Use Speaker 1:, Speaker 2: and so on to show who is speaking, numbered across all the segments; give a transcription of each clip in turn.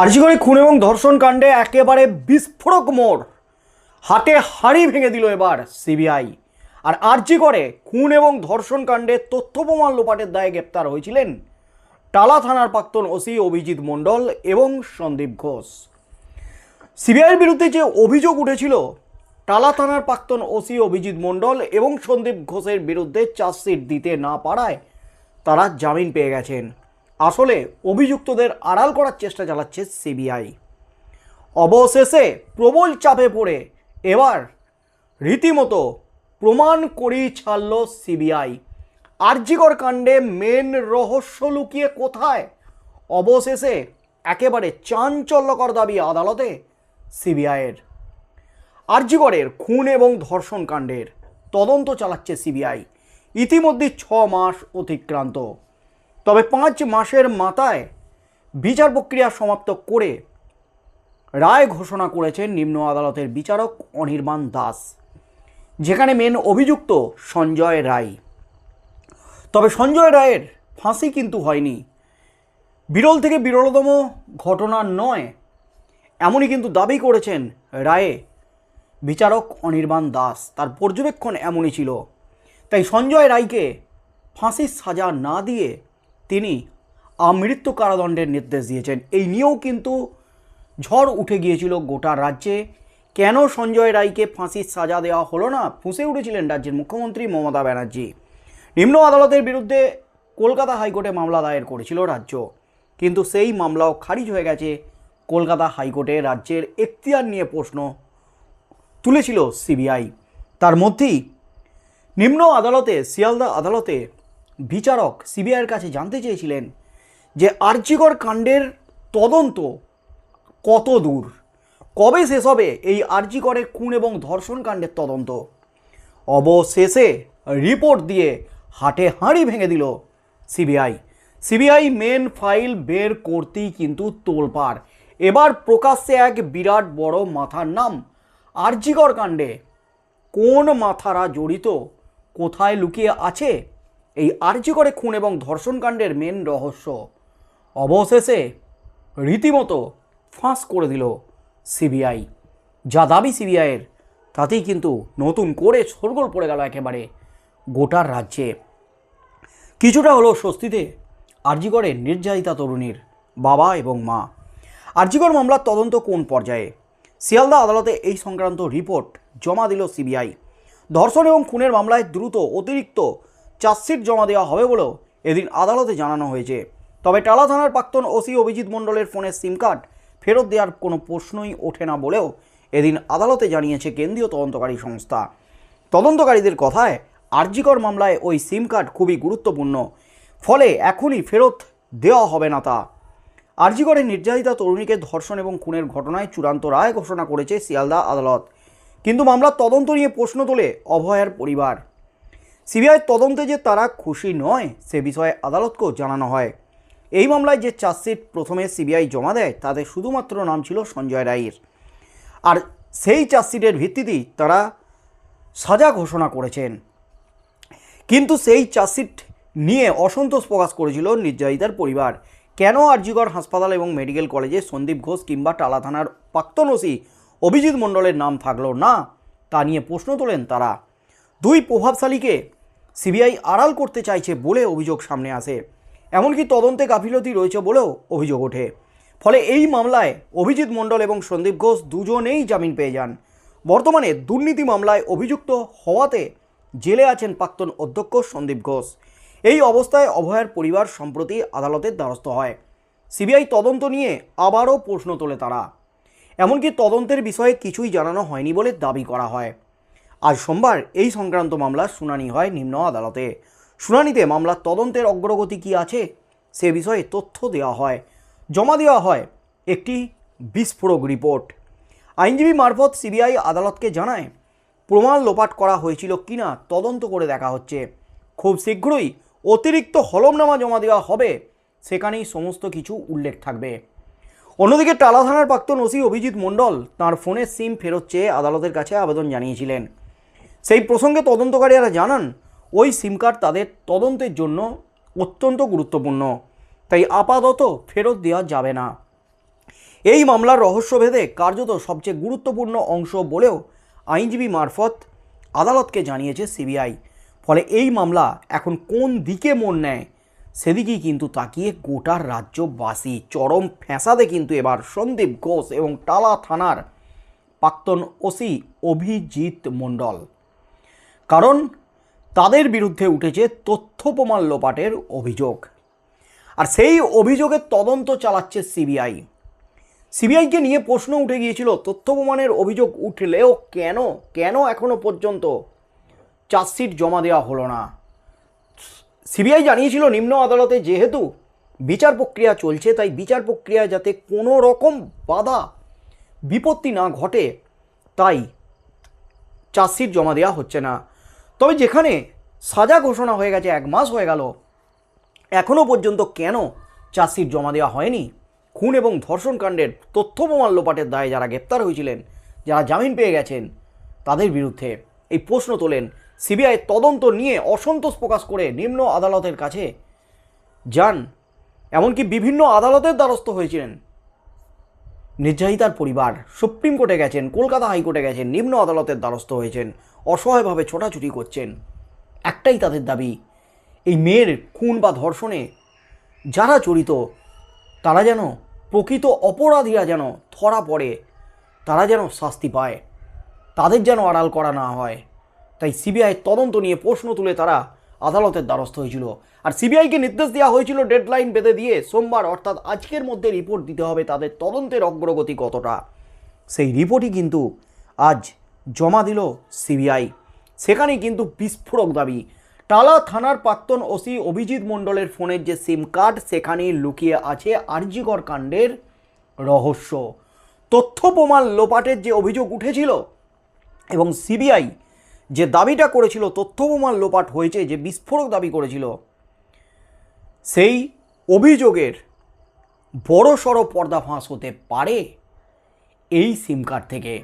Speaker 1: আর্জিগড়ে খুন এবং ধর্ষণ কাণ্ডে একেবারে বিস্ফোরক মোড়। হাতে হাড়ি ভেঙে দিল এবার সিবিআই। আর আর্জিগড়ে খুন এবং ধর্ষণ কাণ্ডে তথ্য প্রমাণ লোপাটের দায়ে গ্রেপ্তার হয়েছিলেন টালা থানার প্রাক্তন ওসি অভিজিৎ মণ্ডল এবং সন্দীপ ঘোষ। সিবিআইয়ের বিরুদ্ধে যে অভিযোগ উঠেছিল, টালা থানার প্রাক্তন ওসি অভিজিৎ মণ্ডল এবং সন্দীপ ঘোষের বিরুদ্ধে চার্জশিট দিতে না পারায় তারা জামিন পেয়ে গেছেন। আসলে অভিযুক্তদের আড়াল করার চেষ্টা চালাচ্ছে সিবিআই। অবশেষে প্রবল চাপে পড়ে এবার রীতিমতো প্রমাণ করেই ছাড়ল সিবিআই। আরজিকর কাণ্ডে মেন রহস্য লুকিয়ে কোথায়? অবশেষে একেবারে চাঞ্চল্যকর দাবি আদালতে সিবিআইয়ের। আরজিগড়ের খুন এবং ধর্ষণ কাণ্ডের তদন্ত চালাচ্ছে সিবিআই। ইতিমধ্যে ছ মাস অতিক্রান্ত। তবে পাঁচ মাসের মাথায় বিচার প্রক্রিয়া সমাপ্ত করে রায় ঘোষণা করেছেন নিম্ন আদালতের বিচারক অনির্বাণ দাস, যেখানে মেন অভিযুক্ত সঞ্জয় রায়। তবে সঞ্জয় রায়ের ফাঁসি কিন্তু হয়নি। বিরল থেকে বিরলতম ঘটনা নয়, এমনই কিন্তু দাবি করেছেন রায়ে বিচারক অনির্বাণ দাস। তার পর্যবেক্ষণ এমনই ছিল। তাই সঞ্জয় রায়কে ফাঁসির সাজা না দিয়ে তিনি আমৃত্যু কারাদণ্ডের নির্দেশ দিয়েছেন। এই নিয়েও কিন্তু ঝড় উঠে গিয়েছিল গোটা রাজ্যে। কেন সঞ্জয় রায়কে ফাঁসির সাজা দেওয়া হলো না? ফুঁসে উঠেছিলেন রাজ্যের মুখ্যমন্ত্রী মমতা ব্যানার্জি। নিম্ন আদালতের বিরুদ্ধে কলকাতা হাইকোর্টে মামলা দায়ের করেছিল রাজ্য। কিন্তু সেই মামলাও খারিজ হয়ে গেছে। কলকাতা হাইকোর্টে রাজ্যের এখতিয়ার নিয়ে প্রশ্ন তুলেছিল সিবিআই। তার মধ্যেই নিম্ন আদালতে, শিয়ালদা আদালতে বিচারক সিবিআইয়ের কাছে জানতে চেয়েছিলেন যে আর্যিকর কাণ্ডের তদন্ত কত দূর? কবে শেষ হবে এই আর্যিকরের খুন এবং ধর্ষণ কাণ্ডের তদন্ত? অবশেষে রিপোর্ট দিয়ে হাটে হাঁড়ি ভেঙে দিল সিবিআই। সিবিআই মেন ফাইল বের করতেই কিন্তু তোলপাড়। এবার প্রকাশ্যে এক বিরাট বড় মাথার নাম আর্যিকর কাণ্ডে কোন মাথারা জড়িত, কোথায় লুকিয়ে আছে? এই আর্যিকরে খুন এবং ধর্ষণকাণ্ডের মেন রহস্য। অবশেষে রীতিমতো ফাঁস করে দিল সিবিআই। যা দাবি সিবিআইয়ের, তাতেই কিন্তু নতুন করে সরগোল পড়ে গেল একেবারে গোটার রাজ্যে। কিছুটা হলো স্বস্তিতে আরজিগড়ে নির্যাতিতা তরুণীর বাবা এবং মা। আরজিগড় মামলার তদন্ত কোন পর্যায়ে? শিয়ালদা আদালতে এই সংক্রান্ত রিপোর্ট জমা দিল সিবিআই। ধর্ষণ এবং খুনের মামলায় দ্রুত অতিরিক্ত চার্জশিট জমা দেওয়া হবে বলেও এদিন আদালতে জানানো হয়েছে। তবে টালা থানার প্রাক্তন ওসি অভিজিৎ মণ্ডলের ফোনের সিম কার্ড ফেরত দেওয়ার কোনো প্রশ্নই ওঠে না বলেও এদিন আদালতে জানিয়েছে কেন্দ্রীয় তদন্তকারী সংস্থা। তদন্তকারীদের কথায় আরজিকর মামলায় ওই সিম কার্ড খুবই গুরুত্বপূর্ণ, ফলে এখনই ফেরত দেওয়া হবে না তা। আরজিগড়ের নির্যাতিতা তরুণীকে ধর্ষণ এবং খুনের ঘটনায় চূড়ান্ত রায় ঘোষণা করেছে শিয়ালদা আদালত। কিন্তু মামলার তদন্ত নিয়ে প্রশ্ন তোলে অভয়ার পরিবার। সিবিআই তদন্তে যে তারা খুশি নয়, সে বিষয়ে আদালতকেও জানানো হয়। এই মামলায় যে চার্জশিট প্রথমে সিবিআই জমা দেয়, তাতে শুধুমাত্র নাম ছিল সঞ্জয় রায়ের। আর সেই চার্জশিটের ভিত্তিতেই তারা সাজা ঘোষণা করেছেন। কিন্তু সেই চার্জশিট নিয়ে অসন্তোষ প্রকাশ করেছিল নির্যাতিতার পরিবার। কেন আরজিগড় হাসপাতাল এবং মেডিকেল কলেজে সন্দীপ ঘোষ কিংবা টালা থানার প্রাক্তন ওসি অভিজিৎ মণ্ডলের নাম থাকল না, তা নিয়ে প্রশ্ন তোলেন তারা। দুই প্রভাবশালীকে সিবিআই আড়াল করতে চাইছে বলে অভিযোগ সামনে আসে। এমনকি তদন্তে গাফিলতি রয়েছে বলেও অভিযোগ ওঠে। ফলে এই মামলায় অভিজিৎ মণ্ডল এবং সন্দীপ ঘোষ দুজনেই জামিন পেয়ে যান। বর্তমানে দুর্নীতি মামলায় অভিযুক্ত হওয়াতে জেলে আছেন প্রাক্তন অধ্যক্ষ সন্দীপ ঘোষ। এই অবস্থায় অভয়ের পরিবার সম্প্রতি আদালতের দ্বারস্থ হয়। সিবিআই তদন্ত নিয়ে আবারও প্রশ্ন তোলে তারা। এমনকি তদন্তের বিষয়ে কিছুই জানানো হয়নি বলে দাবি করা হয়। আজ সোমবার এই সংক্রান্ত মামলার শুনানি হয় নিম্ন আদালতে। শুনানিতে মামলার তদন্তের অগ্রগতি কী আছে, সে বিষয়ে তথ্য দেওয়া হয়। জমা দেওয়া হয় একটি বিস্ফোরক রিপোর্ট। আইনজীবী মারফত সিবিআই আদালতকে জানায়, প্রমাণ লোপাট করা হয়েছিল কিনা তদন্ত করে দেখা হচ্ছে। খুব শীঘ্রই অতিরিক্ত হলমনামা জমা দেওয়া হবে, সেখানেই সমস্ত কিছু উল্লেখ থাকবে। অন্যদিকে টালা থানার প্রাক্তন ওসি অভিজিৎ মণ্ডল তাঁর ফোনের সিম ফেরত চেয়ে আদালতের কাছে আবেদন জানিয়েছিলেন। সেই প্রসঙ্গে তদন্তকারীরা জানান, ওই সিম কার্ড তাদের তদন্তের জন্য অত্যন্ত গুরুত্বপূর্ণ, তাই আপাতত ফেরত দেওয়া যাবে না। এই মামলার রহস্যভেদে কার্যত সবচেয়ে গুরুত্বপূর্ণ অংশ বলেও আইনজীবী মারফত আদালতকে জানিয়েছে সিবিআই। ফলে এই মামলা এখন কোন দিকে মন নেয়, সেদিকেই কিন্তু তাকিয়ে গোটার রাজ্যবাসী, চরম ফ্যাঁসাদে কিন্তু এবার সন্দীপ ঘোষ এবং টালা থানার প্রাক্তন ওসি অভিজিৎ মণ্ডল। কারণ তাদের বিরুদ্ধে উঠেছে তথ্য প্রমাণ লোপাটের অভিযোগ। আর সেই অভিযোগের তদন্ত চালাচ্ছে সিবিআই। সিবিআইকে নিয়ে প্রশ্ন উঠে গিয়েছিল, তথ্য প্রমাণের অভিযোগ উঠলেও কেন? কেন এখনও পর্যন্ত চার্জশিট জমা দেওয়া হলো না? সিবিআই জানিয়েছিল, নিম্ন আদালতে যেহেতু বিচার প্রক্রিয়া চলছে, তাই বিচার প্রক্রিয়া যাতে কোনো রকম বাধা, বিপত্তি না ঘটে, তাই চার্জশিট জমা দেওয়া হচ্ছে না। তবে যেখানে সাজা ঘোষণা হয়ে গেছে, এক মাস হয়ে গেল এখনও পর্যন্ত কেন চার্জশিট জমা দেওয়া হয়নি? খুন এবং ধর্ষণ কাণ্ডের তথ্য প্রমাণ লোপাটের দায়ে যারা গ্রেপ্তার হয়েছিলেন, যারা জামিন পেয়ে গেছেন, তাদের বিরুদ্ধে এই প্রশ্ন তোলেন সিবিআই তদন্ত নিয়ে অসন্তোষ প্রকাশ করে নিম্ন আদালতের কাছে যান। এমনকি বিভিন্ন আদালতের দ্বারস্থ হয়েছিলেন। নির্যাতিতার পরিবার সুপ্রিম কোর্টে গেছেন, কলকাতা হাইকোর্টে গেছেন, নিম্ন আদালতের দ্বারস্থ হয়েছেন, অসহায়ভাবে ছোটাছুটি করছেন। একটাই তাদের দাবি, এই মেয়ের খুন বা ধর্ষণে যারা জড়িত, তারা যেন প্রকৃত অপরাধীরা যেন ধরা পড়ে, তারা যেন শাস্তি পায়। তাদের যেন আড়াল করা না হয়। তাই সিবিআই তদন্ত নিয়ে প্রশ্ন তুলে তারা আদালতের দ্বারস্থ হয়েছিল। আর সিবিআইকে নির্দেশ দেওয়া হয়েছিল ডেডলাইন বেঁধে দিয়ে সোমবার, অর্থাৎ আজকের মধ্যে রিপোর্ট দিতে হবে তাদের তদন্তের অগ্রগতি কতটা। সেই রিপোর্টই কিন্তু আজ জমা দিল সিবিআই। সেখানে কিন্তু বিস্ফোরক দাবি। টালা থানার প্রাক্তন ওসি অভিজিৎ মণ্ডলের ফোনের যে সিম কার্ড, সেখানেই লুকিয়ে আছে আরজিকর কাণ্ডের রহস্য। তথ্য প্রমাণ লোপাটের যে অভিযোগ উঠেছিল এবং সিবিআই যে দাবিটা করেছিল, তথ্য প্রমাণ লোপাট হয়েছে, যে বিস্ফোরক দাবি করেছিল, সেই অভিযোগের বড় সড়ো পর্দা ফাঁস হতে পারে এই সিম কার্ড থেকে।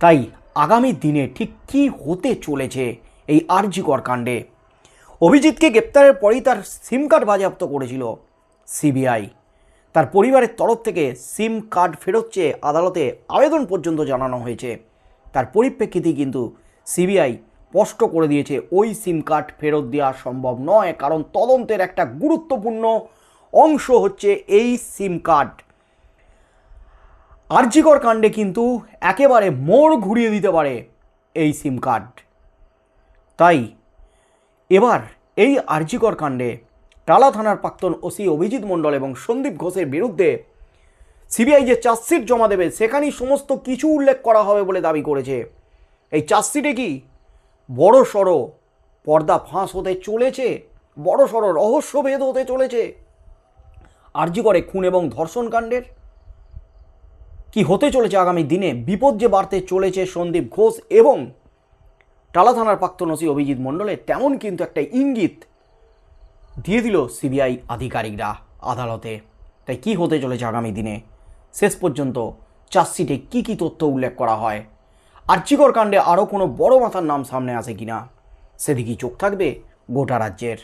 Speaker 1: তাই আগামী দিনে ঠিক কী হতে চলেছে এই আরজিকর কাণ্ডে? অভিজিৎকে গ্রেপ্তারের পরেই তার সিম কার্ড বাজেয়াপ্ত করেছিল সিবিআই। তার পরিবারের তরফ থেকে সিম কার্ড ফেরত চেয়ে আদালতে আবেদন পর্যন্ত জানানো হয়েছে। তার পরিপ্রেক্ষিতে কিন্তু সিবিআই স্পষ্ট করে দিয়েছে, ওই সিম কার্ড ফেরত দেওয়া সম্ভব নয়, কারণ তদন্তের একটা গুরুত্বপূর্ণ অংশ হচ্ছে এই সিম কার্ড আর্জিকর কাণ্ডে কিন্তু একেবারে মোড় ঘুরিয়ে দিতে পারে এই সিম কার্ড তাই এবার এই আর্জিকর কাণ্ডে টালা থানার প্রাক্তন ওসি অভিজিৎ মণ্ডল এবং সন্দীপ ঘোষের বিরুদ্ধে সিবিআই যে চার্জশিট জমা দেবে, সেখানেই সমস্ত কিছু উল্লেখ করা হবে বলে দাবি করেছে। এই চার্জশিটে কি বড় সড়ো পর্দা ফাঁস হতে চলেছে? বড় সড়ো রহস্যভেদ হতে চলেছে? আর্জি করে খুন এবং ধর্ষণ কাণ্ডের? কি হতে চলেছে আগামী দিনে? বিপদ যে বাড়তে চলেছে সন্দীপ ঘোষ এবং টালা থানার প্রাক্তন ওসি অভিজিৎ মণ্ডলের, তেমন কিন্তু একটা ইঙ্গিত দিয়ে দিল সিবিআই আধিকারিকরা আদালতে। তাই কি হতে চলেছে আগামী দিনে? শেষ পর্যন্ত চার্জশিটে কী কী তথ্য উল্লেখ করা হয়? আর্চিকর কাণ্ডে আরও কোনো বড় মাথার নাম সামনে আসে কিনা? সেদিকেই চোখ থাকবে গোটা রাজ্যের।